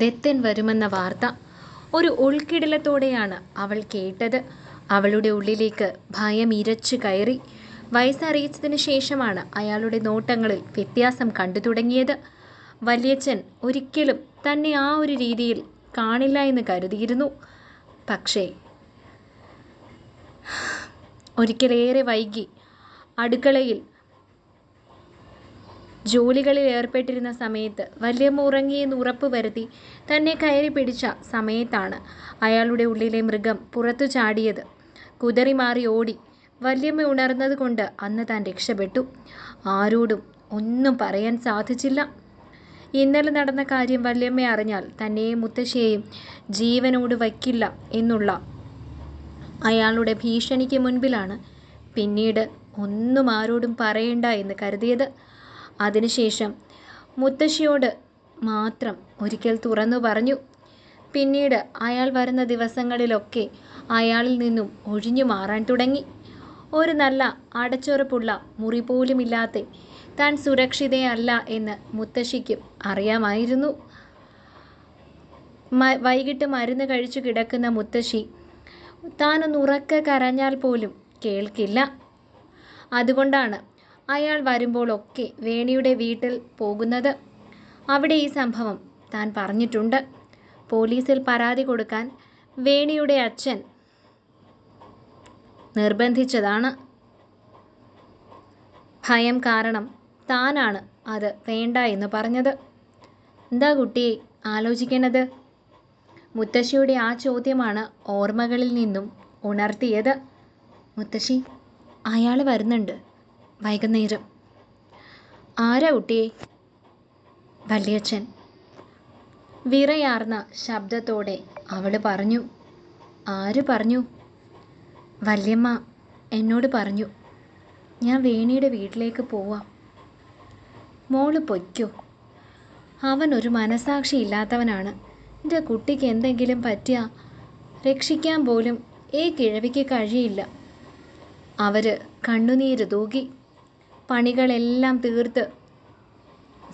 ദത്തൻ വരുമെന്ന വാർത്ത ഒരു ഉൾക്കിടലത്തോടെയാണ് അവൾ കേട്ടത്. അവളുടെ ഉള്ളിലേക്ക് ഭയം ഇരച്ചു കയറി. വയസ്സറിയിച്ചതിന് ശേഷമാണ് അയാളുടെ നോട്ടങ്ങളിൽ വ്യത്യാസം കണ്ടു തുടങ്ങിയത്. വല്യച്ഛൻ ഒരിക്കലും തന്നെ ആ ഒരു രീതിയിൽ കാണില്ല എന്ന് കരുതിയിരുന്നു. പക്ഷേ ഒരിക്കലേറെ വൈകി അടുക്കളയിൽ ജോലികളിൽ ഏർപ്പെട്ടിരുന്ന സമയത്ത് വല്യമ്മ ഉറങ്ങിയെന്ന് ഉറപ്പ് വരുത്തി തന്നെ കയറി പിടിച്ച സമയത്താണ് അയാളുടെ ഉള്ളിലെ മൃഗം പുറത്തു ചാടിയത്. കുതറി മാറി ഓടി വല്യമ്മ ഉണർന്നത് കൊണ്ട് അന്ന് താൻ രക്ഷപ്പെട്ടു. ആരോടും ഒന്നും പറയാൻ സാധിച്ചില്ല. ഇന്നലെ നടന്ന കാര്യം വല്യമ്മ അറിഞ്ഞാൽ തന്നെയും മുത്തശ്ശിയെയും ജീവനോട് വയ്ക്കില്ല എന്നുള്ള അയാളുടെ ഭീഷണിക്ക് മുൻപിലാണ് പിന്നീട് ഒന്നും ആരോടും പറയണ്ട എന്ന് കരുതിയത്. അതിനുശേഷം മുത്തശ്ശിയോട് മാത്രം ഒരിക്കൽ തുറന്നു പറഞ്ഞു. പിന്നീട് അയാൾ വരുന്ന ദിവസങ്ങളിലൊക്കെ അയാളിൽ നിന്നും ഒഴിഞ്ഞു മാറാൻ തുടങ്ങി. ഒരു നല്ല അടച്ചുറപ്പുള്ള മുറി പോലുമില്ലാത്ത താൻ സുരക്ഷിതയല്ല എന്ന് മുത്തശ്ശിക്കും അറിയാമായിരുന്നു. വൈകിട്ട് മരുന്ന് കഴിച്ചു കിടക്കുന്ന മുത്തശ്ശി ഉറക്ക കരഞ്ഞാൽ പോലും കേൾക്കില്ല. അതുകൊണ്ടാണ് അയാൾ വരുമ്പോഴൊക്കെ വേണിയുടെ വീട്ടിൽ പോകുന്നത് അവിടെ ഈ സംഭവം താൻ പറഞ്ഞിട്ടുണ്ട്. പോലീസിൽ പരാതി കൊടുക്കാൻ വേണിയുടെ അച്ഛൻ നിർബന്ധിച്ചതാണ്. ഭയം കാരണം താനാണ് അത് വേണ്ട എന്ന് പറഞ്ഞത്. എന്താ കുട്ടിയെ ആലോചിക്കണത്? മുത്തശ്ശിയുടെ ആ ചോദ്യമാണ് ഓർമ്മകളിൽ നിന്നും ഉണർത്തിയത്. മുത്തശ്ശി അയാൾ വരുന്നുണ്ട്. വൈകുന്നേരം. ആരാ കുട്ടിയെ? വല്യച്ഛൻ. വിറയാർന്ന ശബ്ദത്തോടെ അവൾ പറഞ്ഞു ആര് പറഞ്ഞു? വല്യമ്മ എന്നോട് പറഞ്ഞു ഞാൻ വേണിയുടെ വീട്ടിലേക്ക് പോവാം. മോൾ പൊയ്ക്കോ. അവൻ ഒരു മനസാക്ഷി ഇല്ലാത്തവനാണ്. എന്റെ കുട്ടിക്ക് എന്തെങ്കിലും പറ്റിയ രക്ഷിക്കാൻ പോലും ഈ കിഴവിക്ക് കഴിയില്ല. അവർ കണ്ണുനീര് തൂകി പണികളെല്ലാം തീർത്ത്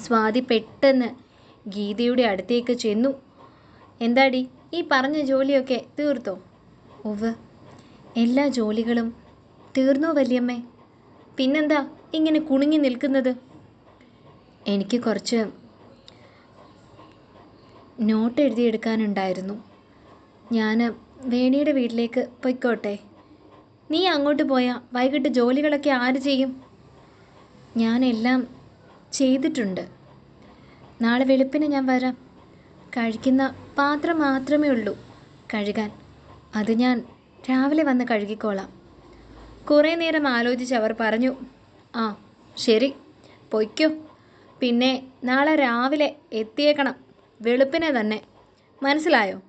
സ്വാതി പെട്ടെന്ന് ഗീതയുടെ അടുത്തേക്ക് ചെന്നു. എന്താടി? ഈ പറഞ്ഞ ജോലിയൊക്കെ തീർത്തോ? ഒവ് എല്ലാ ജോലികളും തീർന്നോ വല്യമ്മേ? പിന്നെന്താ ഇങ്ങനെ കുണുങ്ങി നിൽക്കുന്നത്? എനിക്ക് കുറച്ച് നോട്ട് എഴുതിയെടുക്കാനുണ്ടായിരുന്നു. ഞാൻ വേണിയുടെ വീട്ടിലേക്ക് പൊയ്ക്കോട്ടെ. നീ അങ്ങോട്ട് പോയാൽ വൈകിട്ട് ജോലികളൊക്കെ ആര് ചെയ്യും? ഞാനെല്ലാം ചെയ്തിട്ടുണ്ട്. നാളെ വെളുപ്പിന് ഞാൻ വരാം. കഴിക്കുന്ന പാത്രം മാത്രമേ ഉള്ളൂ കഴുകാൻ. അത് ഞാൻ രാവിലെ വന്ന് കഴുകിക്കോളാം. കുറേ നേരം ആലോചിച്ച് അവർ പറഞ്ഞു ആ ശരി പൊയ്ക്കോ. പിന്നെ നാളെ രാവിലെ എത്തിയേക്കണം. വെളുപ്പിനെ തന്നെ. മനസ്സിലായോ?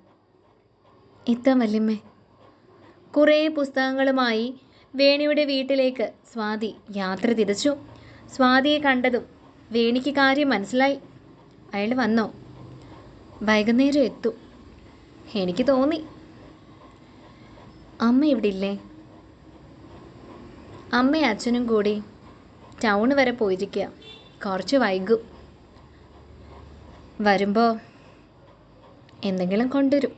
എത്താം വല്യമ്മേ. കുറേ പുസ്തകങ്ങളുമായി വേണിയുടെ വീട്ടിലേക്ക് സ്വാതി യാത്ര തിരിച്ചു. സ്വാതിയെ കണ്ടതും വേണിക്ക് കാര്യം മനസ്സിലായി. അയാൾ വന്നോ? വൈകുന്നേരം എത്തും. എനിക്ക് തോന്നി. അമ്മ ഇവിടെ ഇല്ലേ അമ്മയും അച്ഛനും കൂടി ടൗൺ വരെ പോയിരിക്കുക കുറച്ച് വൈകും. വരുമ്പോൾ എന്തെങ്കിലും കൊണ്ടുവരും.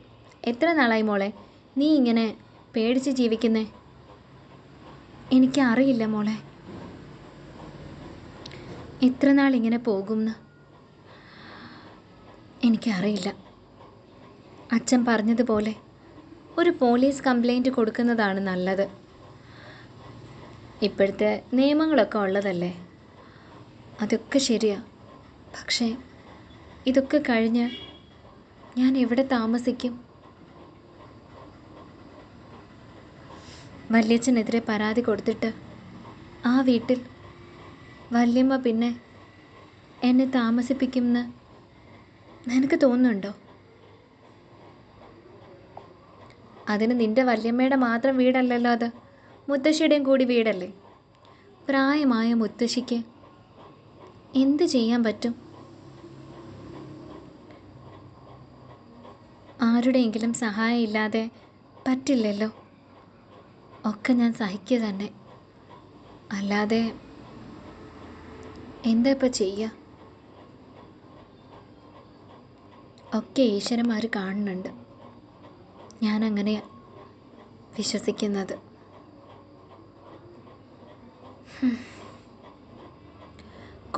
എത്ര നാളായി മോളെ? നീ ഇങ്ങനെ പേടിച്ച് ജീവിക്കുന്നേ? എനിക്കറിയില്ല മോളെ. എത്ര നാൾ ഇങ്ങനെ പോകുമെന്ന് എനിക്കറിയില്ല. അച്ഛൻ പറഞ്ഞതുപോലെ ഒരു പോലീസ് കംപ്ലൈന്റ് കൊടുക്കുന്നതാണ് നല്ലത്. ഇപ്പോഴത്തെ നിയമങ്ങളൊക്കെ ഉള്ളതല്ലേ? അതൊക്കെ ശരിയാ. പക്ഷേ ഇതൊക്കെ കഴിഞ്ഞ് ഞാൻ എവിടെ താമസിക്കും? വല്യച്ഛനെതിരെ പരാതി കൊടുത്തിട്ട് ആ വീട്ടിൽ വല്യമ്മ പിന്നെ എന്നെ താമസിപ്പിക്കുമെന്ന് നിനക്ക് തോന്നുന്നുണ്ടോ? അതിന് നിന്റെ വല്യമ്മയുടെ മാത്രം വീടല്ലല്ലോ അത്. മുത്തശ്ശിയുടെയും കൂടി വീടല്ലേ? പ്രായമായ മുത്തശ്ശിക്ക് എന്ത് ചെയ്യാൻ പറ്റും? ആരുടെയെങ്കിലും സഹായം ഇല്ലാതെ പറ്റില്ലല്ലോ. ഒക്കെ ഞാൻ സഹിക്കുക തന്നെ. അല്ലാതെ എന്താ ഇപ്പം ചെയ്യുക ഒക്കെ ഈശ്വരന്മാർ കാണുന്നുണ്ട്. ഞാൻ അങ്ങനെ വിശ്വസിക്കുന്നത്.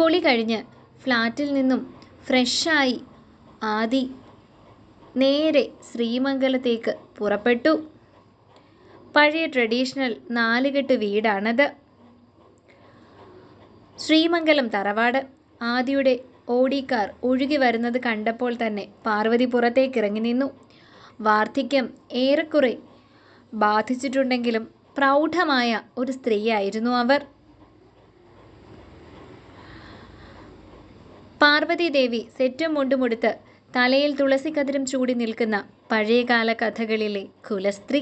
കുളി കഴിഞ്ഞ് ഫ്ലാറ്റിൽ നിന്നും ഫ്രഷായി ആദി നേരെ ശ്രീമംഗലത്തേക്ക് പുറപ്പെട്ടു. പഴയ ട്രഡീഷണൽ നാലുകെട്ട് വീടാണത്. ശ്രീമംഗലം തറവാട്. ആദിയുടെ ഓടിക്കാർ ഒഴുകി വരുന്നത് കണ്ടപ്പോൾ തന്നെ പാർവതി പുറത്തേക്ക് ഇറങ്ങി നിന്നു. വാർദ്ധക്യം ഏറെക്കുറെ ബാധിച്ചിട്ടുണ്ടെങ്കിലും പ്രൗഢമായ ഒരു സ്ത്രീയായിരുന്നു അവർ. പാർവതി ദേവി സെറ്റും മുണ്ടുമുടുത്ത് തലയിൽ തുളസി തുളസിക്കതിരും ചൂടി നിൽക്കുന്ന പഴയകാല കഥകളിലെ കുലസ്ത്രീ.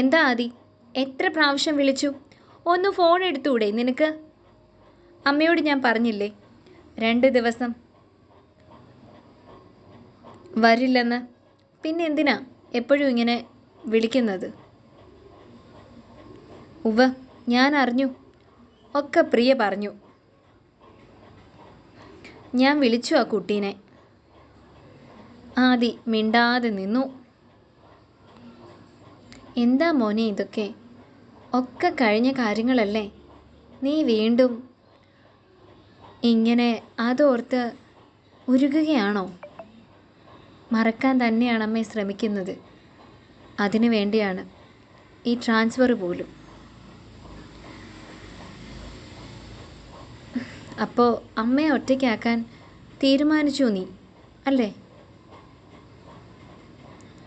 എന്താ ആദി? എത്ര പ്രാവശ്യം വിളിച്ചു? ഒന്ന് ഫോൺ എടുത്തൂടെ നിനക്ക്? അമ്മയോട് ഞാൻ പറഞ്ഞില്ലേ രണ്ട് ദിവസം വരില്ലെന്ന്. പിന്നെ എന്തിനാ എപ്പോഴും ഇങ്ങനെ വിളിക്കുന്നത്? ഉവ്വ ഞാൻ അറിഞ്ഞു. ഒക്കെ പ്രിയ പറഞ്ഞു. ഞാൻ വിളിച്ചു ആ കുട്ടീനെ. ആദി മിണ്ടാതെ നിന്നു. എന്താ മോനെ ഇതൊക്കെ? ഒക്കെ കഴിഞ്ഞ കാര്യങ്ങളല്ലേ? നീ വീണ്ടും ഇങ്ങനെ അതോർത്ത് ഉരുകുകയാണോ? മറക്കാൻ തന്നെയാണ് അമ്മ ശ്രമിക്കുന്നത്. അതിനു വേണ്ടിയാണ് ഈ ട്രാൻസ്ഫർ പോലും. അപ്പോൾ അമ്മയെ ഒറ്റയ്ക്കാക്കാൻ തീരുമാനിച്ചു നീ അല്ലേ?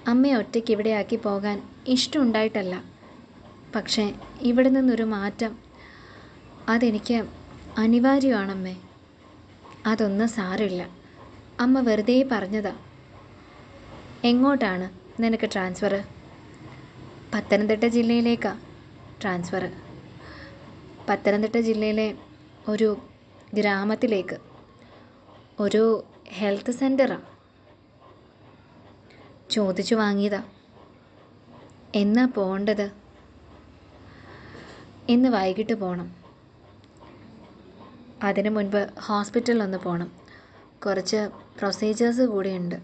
അമ്മയെ ഒറ്റയ്ക്ക് ഇവിടെ ആക്കി പോകാൻ ഇഷ്ടമുണ്ടായിട്ടല്ല. പക്ഷേ ഇവിടെ നിന്നൊരു മാറ്റം അതെനിക്ക് അനിവാര്യമാണമ്മേ. അതൊന്നും സാരമില്ല. അമ്മ വെറുതെ പറഞ്ഞതാ. എങ്ങോട്ടാണ് നിനക്ക് ട്രാൻസ്ഫർ പത്തനംതിട്ട ജില്ലയിലേക്കാ ട്രാൻസ്ഫർ പത്തനംതിട്ട ജില്ലയിലെ ഒരു ഗ്രാമത്തിലേക്ക്. ഒരു ഹെൽത്ത് സെന്ററാണ് ചോദിച്ചു വാങ്ങിയതാ. എന്നാ പോകേണ്ടത് ഇന്ന് വൈകിട്ട് പോകണം അതിനു മുൻപ് ഹോസ്പിറ്റലിൽ ഒന്ന് പോകണം കുറച്ച് പ്രൊസീജേഴ്സ് കൂടിയുണ്ട്.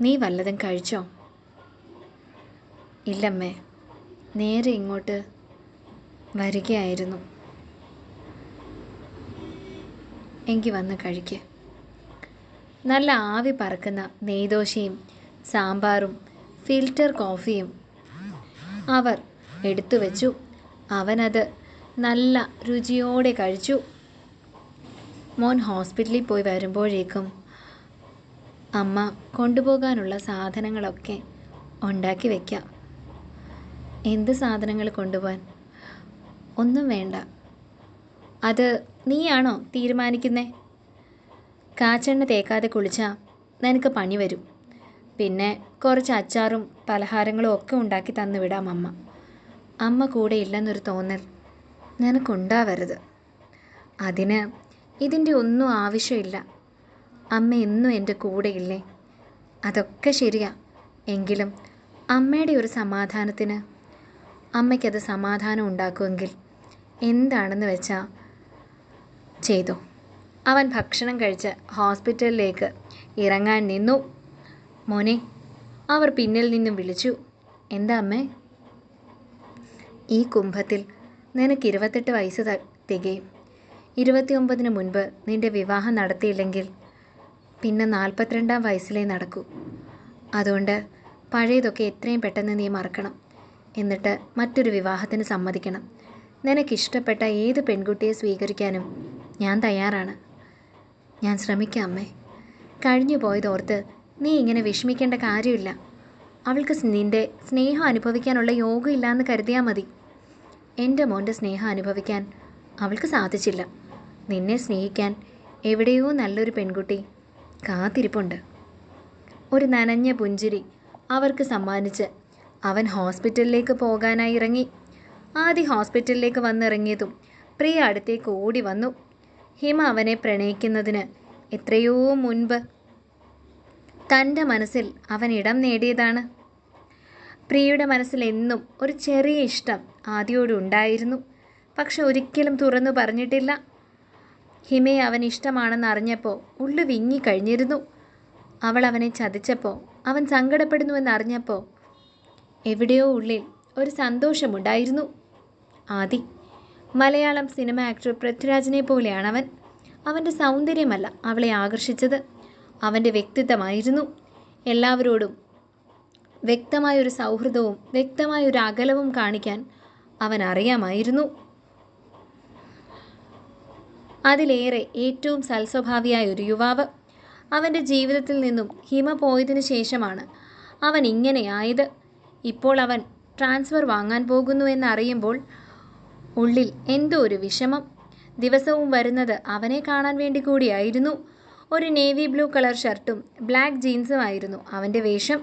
നീ വല്ലതും കഴിച്ചോ? ഇല്ലമ്മേ നേരെ ഇങ്ങോട്ട് വരികയായിരുന്നു. എങ്കിൽ വന്ന് കഴിക്ക്. നല്ല ആവി പറക്കുന്ന നെയ്ദോശയും സാമ്പാറും ഫിൽറ്റർ കോഫിയും അവർ എടുത്തു വെച്ചു അവനത് നല്ല രുചിയോടെ കഴിച്ചു. മോൻ ഹോസ്പിറ്റലിൽ പോയി വരുമ്പോഴേക്കും അമ്മ കൊണ്ടുപോകാനുള്ള സാധനങ്ങളൊക്കെ ഉണ്ടാക്കി വയ്ക്കാം എന്ത് സാധനങ്ങൾ കൊണ്ടുപോകാൻ ഒന്നും വേണ്ട. അത് നീയാണോ തീരുമാനിക്കുന്നേ? കാച്ചെണ്ണ തേക്കാതെ കുളിച്ചാൽ നിനക്ക് പണി വരും. പിന്നെ കുറച്ച് അച്ചാറും പലഹാരങ്ങളും ഒക്കെ ഉണ്ടാക്കി തന്നു വിടാം അമ്മ. അമ്മ കൂടെ ഇല്ലെന്നൊരു തോന്നൽ. നിനക്കുണ്ടാവരുത്. അതിന് ഇതിന്റെ ഒന്നും ആവശ്യമില്ല. അമ്മ എന്നും എന്റെ കൂടെയില്ലേ? അതൊക്കെ ശരിയാ. എങ്കിലും അമ്മയുടെ ഒരു സമാധാനത്തിന് അമ്മയ്ക്കത് സമാധാനം ഉണ്ടാക്കുമെങ്കിൽ എന്താണെന്ന് വെച്ചാൽ ചെയ്തു. അവൻ ഭക്ഷണം കഴിച്ച് ഹോസ്പിറ്റലിലേക്ക് ഇറങ്ങാൻ നിന്നു. മോനെ അവർ പിന്നിൽ നിന്നും വിളിച്ചു. എന്താ അമ്മേ? ഈ കുംഭത്തിൽ നിനക്ക് ഇരുപത്തെട്ട് വയസ്സ് തികയും. ഇരുപത്തിയൊമ്പതിന് മുൻപ് നിന്റെ വിവാഹം നടത്തിയില്ലെങ്കിൽ പിന്നെ നാൽപ്പത്തിരണ്ടാം വയസ്സിലേ നടക്കൂ. അതുകൊണ്ട് പഴയതൊക്കെ എത്രയും പെട്ടെന്ന് നീ മറക്കണം. എന്നിട്ട് മറ്റൊരു വിവാഹത്തിന് സമ്മതിക്കണം. നിനക്കിഷ്ടപ്പെട്ട ഏത് പെൺകുട്ടിയെ സ്വീകരിക്കാനും ഞാൻ തയ്യാറാണ്. ഞാൻ ശ്രമിക്കാം അമ്മേ. കഴിഞ്ഞു പോയതോർത്ത് നീ ഇങ്ങനെ വിഷമിക്കേണ്ട കാര്യമില്ല. അവൾക്ക് നിന്റെ സ്നേഹം അനുഭവിക്കാനുള്ള യോഗമില്ലാന്ന് കരുതിയാൽ മതി. എന്റെ മോന്റെ സ്നേഹം അനുഭവിക്കാൻ അവൾക്ക് സാധിച്ചില്ല. നിന്നെ സ്നേഹിക്കാൻ എവിടെയോ നല്ലൊരു പെൺകുട്ടി കാത്തിരിപ്പുണ്ട്. ഒരു നനഞ്ഞ പുഞ്ചിരി അവർക്ക് സമ്മാനിച്ച് അവൻ ഹോസ്പിറ്റലിലേക്ക് പോകാനായി ഇറങ്ങി. ആദ്യ ഹോസ്പിറ്റലിലേക്ക് വന്നിറങ്ങിയതും പ്രിയ അടുത്തേക്ക് ഓടി വന്നു. ഹിമ അവനെ പ്രണയിക്കുന്നതിന് എത്രയോ മുൻപ് തന്റെ മനസ്സിൽ അവൻ ഇടം നേടിയതാണ്. പ്രിയയുടെ മനസ്സിൽ എന്നും ഒരു ചെറിയ ഇഷ്ടം ആദ്യയോട് ഉണ്ടായിരുന്നു. പക്ഷെ ഒരിക്കലും തുറന്നു പറഞ്ഞിട്ടില്ല. ഹിമയെ അവൻ ഇഷ്ടമാണെന്ന് അറിഞ്ഞപ്പോൾ ഉള്ളു വിങ്ങി കഴിഞ്ഞിരുന്നു. അവൾ അവനെ ചതിച്ചപ്പോൾ അവൻ സങ്കടപ്പെടുന്നുവെന്ന് അറിഞ്ഞപ്പോൾ എവിടെയോ ഉള്ളിൽ ഒരു സന്തോഷമുണ്ടായിരുന്നു. ആദി മലയാളം സിനിമ ആക്ടർ പൃഥ്വിരാജിനെ പോലെയാണ് അവൻ അവന്റെ സൗന്ദര്യമല്ല അവളെ ആകർഷിച്ചത്. അവന്റെ വ്യക്തിത്വമായിരുന്നു. എല്ലാവരോടും വ്യക്തമായൊരു സൗഹൃദവും വ്യക്തമായൊരു അകലവും കാണിക്കാൻ അവൻ അറിയാമായിരുന്നു. അതിലേറെ ഏറ്റവും സൽസ്വഭാവിയായ ഒരു യുവാവ് അവന്റെ ജീവിതത്തിൽ നിന്നും ഹിമ പോയതിനു ശേഷമാണ് അവൻ ഇങ്ങനെയായത് ഇപ്പോൾ അവൻ ട്രാൻസ്ഫർ വാങ്ങാൻ പോകുന്നു എന്നറിയുമ്പോൾ ഉള്ളിൽ എന്തോ ഒരു വിഷമം. ദിവസവും വരുന്നത് അവനെ കാണാൻ വേണ്ടി കൂടിയായിരുന്നു. ഒരു നേവി ബ്ലൂ കളർ ഷർട്ടും ബ്ലാക്ക് ജീൻസുമായിരുന്നു അവന്റെ വേഷം.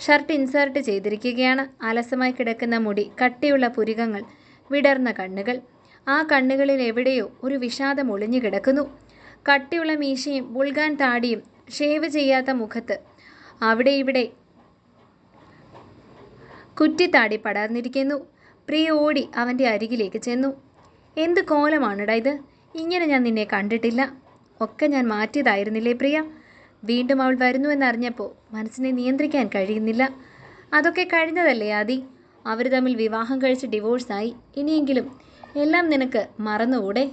ഷർട്ട് ഇൻസേർട്ട് ചെയ്തിരിക്കുകയാണ്. അലസമായി കിടക്കുന്ന മുടി കട്ടിയുള്ള പുരികങ്ങൾ വിടർന്ന കണ്ണുകൾ. ആ കണ്ണുകളിൽ എവിടെയോ ഒരു വിഷാദം ഒളിഞ്ഞു കിടക്കുന്നു. കട്ടിയുള്ള മീശയും ബുൾഗാൻ താടിയും ഷേവ് ചെയ്യാത്ത മുഖത്ത്. അവിടെ ഇവിടെ കുറ്റിത്താടി പടർന്നിരിക്കുന്നു. പ്രിയ ഓടി അവന്റെ അരികിലേക്ക് ചെന്നു. എന്ത് കോലമാണിടാ ഇത്? ഇങ്ങനെ ഞാൻ നിന്നെ കണ്ടിട്ടില്ല. ഒക്കെ ഞാൻ മാറ്റിയതായിരുന്നില്ലേ പ്രിയ? വീണ്ടും അവൾ വരുന്നു വരുന്നുവെന്നറിഞ്ഞപ്പോൾ മനസ്സിനെ നിയന്ത്രിക്കാൻ കഴിയുന്നില്ല. അതൊക്കെ കഴിഞ്ഞതല്ലേ ആദി? അവർ തമ്മിൽ വിവാഹം കഴിച്ച് ഡിവോഴ്സായി. ഇനിയെങ്കിലും എല്ലാം നിനക്ക് മറന്നുകൂടെ?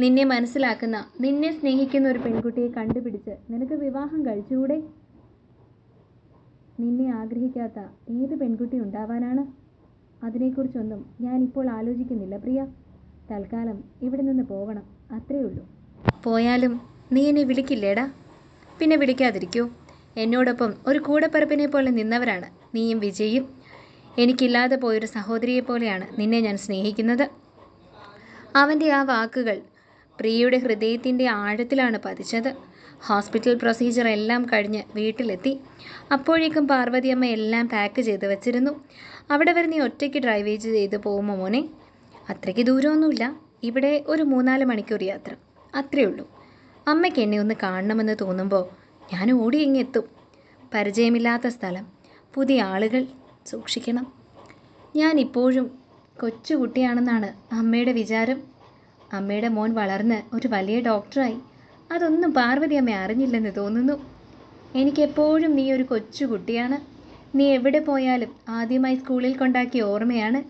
നിന്നെ മനസ്സിലാക്കുന്ന നിന്നെ സ്നേഹിക്കുന്ന ഒരു പെൺകുട്ടിയെ കണ്ടുപിടിച്ച് നിനക്ക് വിവാഹം കഴിച്ചുകൂടെ? നിന്നെ ആഗ്രഹിക്കാത്ത ഏത് പെൺകുട്ടി ഉണ്ടാവാനാണ്? അതിനെക്കുറിച്ചൊന്നും ഞാൻ ഇപ്പോൾ ആലോചിക്കുന്നില്ല പ്രിയ. തൽക്കാലം ഇവിടെ നിന്ന് പോകണം അത്രേ ഉള്ളൂ. പോയാലും നീ എന്നെ വിളിക്കില്ലേടാ? പിന്നെ വിളിക്കാതിരിക്കൂ. എന്നോടൊപ്പം ഒരു കൂടപ്പറപ്പിനെ പോലെ നിന്നവരാണ്. നീയും വിജയും. എനിക്കില്ലാതെ പോയൊരു സഹോദരിയെ പോലെയാണ് നിന്നെ ഞാൻ സ്നേഹിക്കുന്നത്. അവന്റെ ആ വാക്കുകൾ പ്രിയയുടെ ഹൃദയത്തിന്റെ ആഴത്തിലാണ് പതിച്ചത്. ഹോസ്പിറ്റൽ പ്രൊസീജിയർ എല്ലാം കഴിഞ്ഞ് വീട്ടിലെത്തി. അപ്പോഴേക്കും പാർവതിയമ്മ എല്ലാം പാക്ക് ചെയ്ത് വെച്ചിരുന്നു. അവിടെ വരെ നീ ഒറ്റയ്ക്ക് ഡ്രൈവ് ചെയ്ത് പോകുമോ മോനെ? അത്രയ്ക്ക് ദൂരമൊന്നുമില്ല. ഇവിടെ ഒരു മൂന്നാൽ മണിക്കൂർ യാത്ര. അത്രയേ ഉള്ളൂ. അമ്മയ്ക്ക് എന്നെ ഒന്ന് കാണണമെന്ന് തോന്നുമ്പോൾ ഞാൻ ഓടി ഇങ്ങെത്തും പരിചയമില്ലാത്ത സ്ഥലം. പുതിയ ആളുകൾ സൂക്ഷിക്കണം. ഞാൻ ഇപ്പോഴും കൊച്ചുകുട്ടിയാണെന്നാണ് അമ്മയുടെ വിചാരം. അമ്മയുടെ മോൻ വളർന്ന് ഒരു വലിയ ഡോക്ടറായി. അതൊന്നും പാർവതി അമ്മ അറിഞ്ഞില്ലെന്ന് തോന്നുന്നു. എനിക്കെപ്പോഴും നീ ഒരു കൊച്ചുകുട്ടിയാണ്. നീ എവിടെ പോയാലും ആദ്യമായി സ്കൂളിൽ കൊണ്ടാക്കിയ ഓർമ്മയാണ്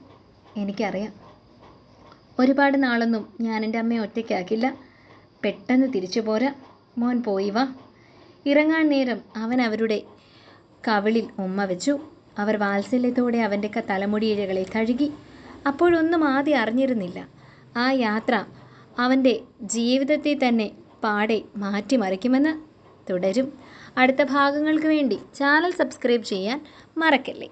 എനിക്കറിയാം. ഒരുപാട് നാളൊന്നും ഞാൻ എന്റെ അമ്മയെ ഒറ്റയ്ക്കാക്കില്ല. പെട്ടെന്ന് തിരിച്ചു പോരാ. മോൻ പോയി വാ. ഇറങ്ങാൻ നേരം അവൻ അവരുടെ കവിളിൽ ഉമ്മ വെച്ചു. അവർ വാത്സല്യത്തോടെ അവന്റെ തലമുടിയിഴകളെ കഴുകി. അപ്പോഴൊന്നും ആദ്യം അറിഞ്ഞിരുന്നില്ല. ആ യാത്ര അവന്റെ ജീവിതത്തെ തന്നെ പാടെ മാറ്റിമറിക്കുമെന്ന് തുടരും. അടുത്ത ഭാഗങ്ങൾക്ക് വേണ്ടി ചാനൽ സബ്സ്ക്രൈബ് ചെയ്യാൻ മറക്കല്ലേ?